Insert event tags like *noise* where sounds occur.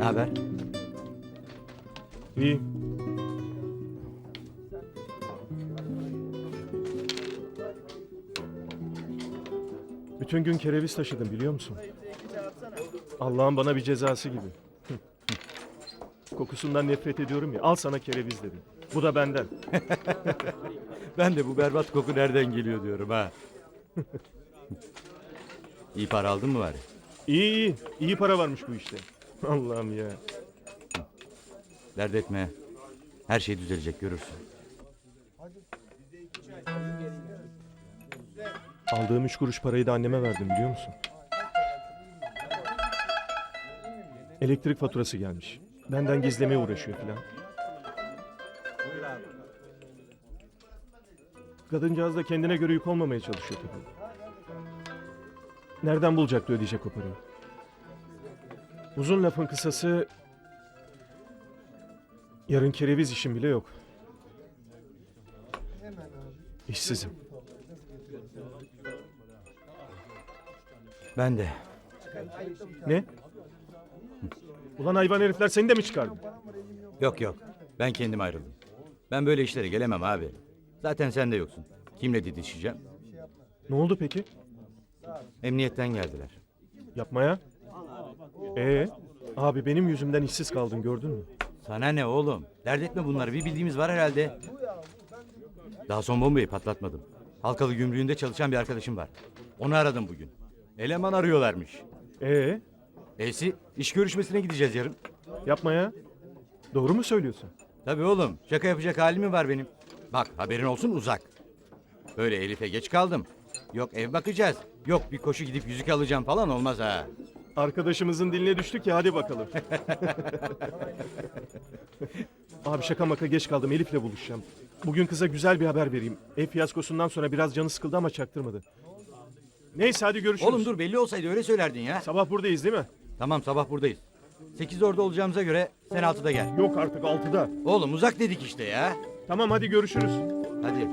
Ne haber? İyi. Bütün gün kereviz taşıdım biliyor musun? Allah'ın bana bir cezası gibi. *laughs* Kokusundan nefret ediyorum ya. Al sana kereviz dedim. Bu da benden. *laughs* Ben de bu berbat koku nereden geliyor diyorum ha. *laughs* İyi para aldın mı bari? İyi iyi. İyi para varmış bu işte. *laughs* Allah'ım ya. Dert etme. Her şey düzelecek görürsün. Aldığım üç kuruş parayı da anneme verdim biliyor musun? Elektrik faturası gelmiş. Benden gizlemeye uğraşıyor filan. Kadıncağız da kendine göre yük olmamaya çalışıyor tabii. Nereden bulacaktı ödeyecek o parayı? Uzun lafın kısası... Yarın kereviz işim bile yok. İşsizim. Ben de. Ne? Ulan hayvan herifler seni de mi çıkardı? Yok yok. Ben kendim ayrıldım. Ben böyle işlere gelemem abi. Zaten sen de yoksun. Kimle didişeceğim? Ne oldu peki? Emniyetten geldiler. Yapmaya? Ee, abi benim yüzümden işsiz kaldın gördün mü? Sana ne oğlum? Dert etme bunları. Bir bildiğimiz var herhalde. Daha son bombayı patlatmadım. Halkalı gümrüğünde çalışan bir arkadaşım var. Onu aradım bugün. Eleman arıyorlarmış. Ee, Neyse iş görüşmesine gideceğiz yarın. yapmaya? Doğru mu söylüyorsun? Tabii oğlum. Şaka yapacak halim mi var benim? Bak haberin olsun uzak. Böyle Elif'e geç kaldım. Yok ev bakacağız. Yok bir koşu gidip yüzük alacağım falan olmaz ha. Arkadaşımızın diline düştük ya hadi bakalım. *laughs* abi şaka maka geç kaldım Elif'le buluşacağım. Bugün kıza güzel bir haber vereyim. Ev fiyaskosundan sonra biraz canı sıkıldı ama çaktırmadı. Neyse hadi görüşürüz. Oğlum dur belli olsaydı öyle söylerdin ya. Sabah buradayız değil mi? Tamam sabah buradayız. 8 orada olacağımıza göre sen 6'da gel. Yok artık altıda. Oğlum uzak dedik işte ya. Tamam hadi görüşürüz. Hadi.